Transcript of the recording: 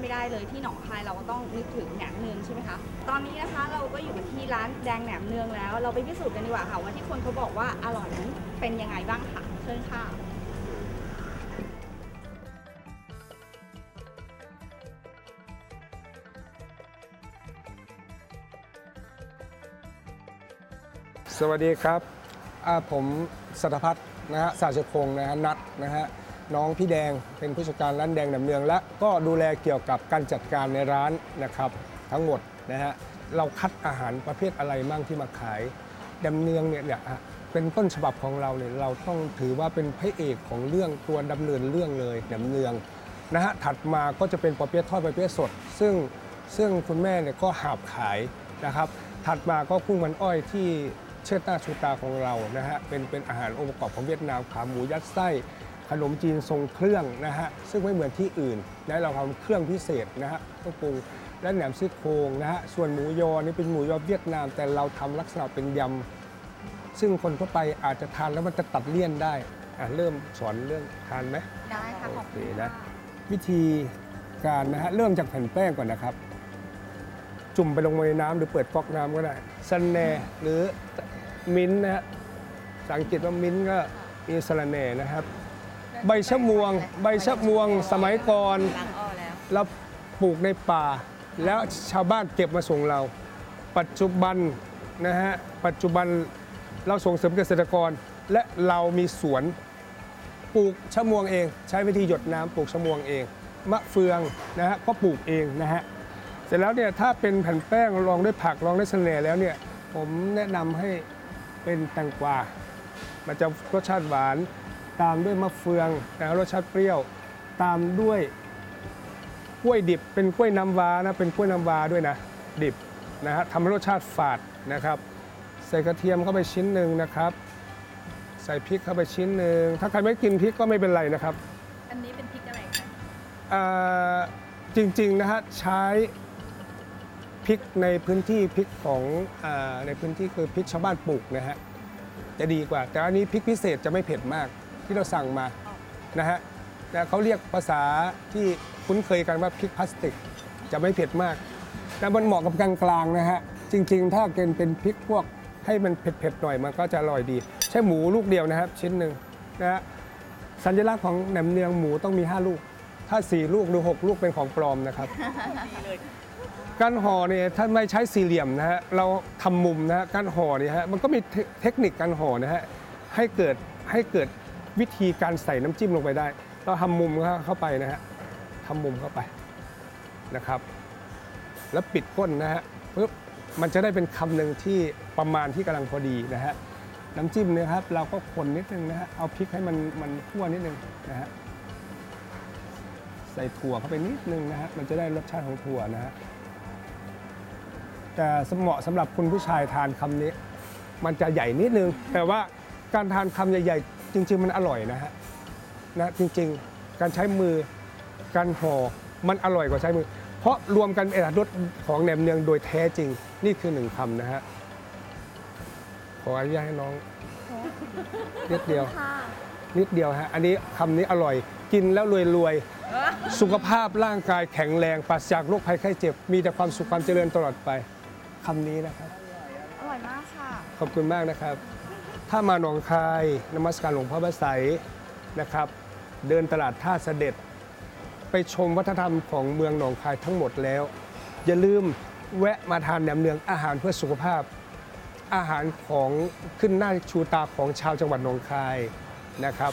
ไม่ได้เลยที่หนองคายเราก็ต้องนึกถึงแหนมเนืองใช่ไหมคะตอนนี้นะคะเราก็อยู่ที่ร้านแดงแหนมเนืองแล้ว เราไปพิสูจน์กันดีกว่าค่ะว่าที่คนเขาบอกว่าอร่อยนั้นเป็นยังไงบ้างค่ะเชิญค่ะสวัสดีครับผมสัตพัฒน์นะฮะสาชพงศ์นะฮะนัดนะฮะ น้องพี่แดงเป็นผู้จัดการร้านแดงหนำเนือง และก็ดูแลเกี่ยวกับการจัดการในร้านนะครับ ทั้งหมดนะฮะเราคัดอาหารประเภทอะไรมั่งที่มาขายดำเนืองเนี่ยเนี่ยอะเป็นต้นฉบับของเราเนี่ยเราต้องถือว่าเป็นพระเอกของเรื่องตัวดำเนินเรื่องเลยดำเนืองนะฮะถัดมาก็จะเป็นปอเปี๊ยะทอดปอเปี๊ยะสด ซึ่งซึ่งคุณแม่เนี่ยก็หาบขายนะครับ ถัดมาก็กุ้งมันอ้อยที่เชิดหน้าชูตาของเรานะฮะเป็นเป็นอาหารองค์ประกอบของเวียดนามขาหมูยัดไส้ ขนมจีนทรงเครื่องนะฮะซึ่งไม่เหมือนที่อื่นและเราทำเครื่องพิเศษนะฮะเครื่องปรุงและแหนมซี่โครงนะฮะส่วนหมูยอนี่เป็นหมูยอเวียดนาม แต่เราทำลักษณะเป็นยำซึ่งคนทั่วไปอาจจะทานแล้วมันจะตัดเลี่ยนได้อะเริ่มสอนเรื่องทานไหมได้ค่ะขอบคุณโอเคนะค่ะวิธีการนะฮะเริ่มจากแผ่นแป้งก่อนนะครับ จุ่มไปลงในน้ำหรือเปิดก๊อกน้ำก็ได้ซันแหน่หรือมิ้นท์นะฮะภาษาอังกฤษว่ามิ้นท์ก็มีสระแหน่นะครับ ใบชะมวง ใบชะมวงสมัยก่อนล้างอ้อแล้วเราปลูกในป่า แล้วชาวบ้านเก็บมาส่งเรา ปัจจุบันนะฮะปัจจุบันเราส่งเสริมเกษตรกร และเรามีสวนปลูกชะมวงเอง ใช้วิธีหยดน้ำปลูกชะมวงเอง มะเฟืองนะฮะก็ปลูกเองนะฮะเสร็จแล้วเนี่ยถ้าเป็นแผ่นแป้งรองด้วยผักรองด้วยเสน่ห์แล้วเนี่ยผมแนะนำให้เป็นแตงกวา มันจะรสชาติหวาน ตามด้วยมะเฟืองนะรสชาติเปรี้ยว ตามด้วยกล้วยดิบเป็นกล้วยน้ำว้านะเป็นกล้วยน้ำว้าด้วยนะดิบนะฮะทำให้รสชาติฝาดนะครับ ใส่กระเทียมเข้าไปชิ้นหนึ่งนะครับ ใส่พริกเข้าไปชิ้นหนึ่งถ้าใครไม่กินพริกก็ไม่เป็นไรนะครับอันนี้เป็นพริกอะไรคะอ่าจริงๆนะฮะใช้พริกในพื้นที่พริกของอาในพื้นที่คือพริกชาวบ้านปลูกนะฮะจะดีกว่า แต่อันนี้พริกพิเศษจะไม่เผ็ดมาก ที่เราสั่งมานะฮะแต่เขาเรียกภาษาที่คุ้นเคยกันว่าพริกพลาสติก จะไม่เผ็ดมากแต่มันเหมาะกับกลางๆนะฮะจริง ๆ ถ้าเกินเป็นพริกพวกให้มันเผ็ดๆหน่อยมันก็จะอร่อยดี ใช้หมูลูกเดียวนะครับ ชิ้นหนึ่งนะฮะสัญลักษณ์ของแหนมเนืองหมูต้องมี 5 ลูก ถ้า 4 ลูกหรือ 6 ลูกเป็นของปลอมนะครับ การห่อเนี่ยถ้าไม่ใช้สี่เหลี่ยมนะฮะเราทำมุมนะฮะการห่อเนี่ยฮะมันก็มีเทเทคนิคการห่อนะฮะให้เกิดให้เกิด วิธีการใส่น้ำจิ้มลงไปได้ เราทำมุมเข้าไปนะฮะทำมุมเข้าไปนะครับ แล้วปิดก้นนะฮะปุ๊บมันจะได้เป็นคำหนึ่งที่ประมาณที่กำลังพอดีนะฮะน้ำจิ้มเนะครับ เราก็คนนิดนึงนะฮะเอาพริกให้มันมันคั่วนิดนึงนะฮะใส่ถั่วเข้าไปนิดนึงนะฮะมันจะได้รสชาติของถั่วนะฮะแต่เหมาะสำหรับคุณผู้ชายทานคำนี้ มันจะใหญ่นิดนึง แต่ว่าการทานคำใหญ่ๆ จริง ๆ มันอร่อยนะฮะนะจริงๆ การใช้มือการห่อมันอร่อยกว่าใช้มือ เพราะรวมกันเป็นรสของแหนมเนืองโดยแท้จริง นี่คือหนึ่งคำนะฮะขออนุญาตให้น้องนิดเดียวค่ะนิดเดียวฮะอันนี้คำนี้อร่อย กินแล้วรวยๆสุขภาพร่างกายแข็งแรงปราศจากโรคภัยไข้เจ็บ มีแต่ความสุขความเจริญตลอดไปคำนี้นะครับ อร่อยมากค่ะ ขอบคุณมากนะครับ ถ้ามาหนองคายนมัสการหลวงพ่อพระไสยนะครับ เดินตลาดท่าเสด็จ ไปชมวัฒนธรรมของเมืองหนองคายทั้งหมดแล้ว อย่าลืมแวะมาทานแหนมเนืองอาหารเพื่อสุขภาพ อาหารของขึ้นหน้าชูตาของชาวจังหวัดหนองคายนะครับ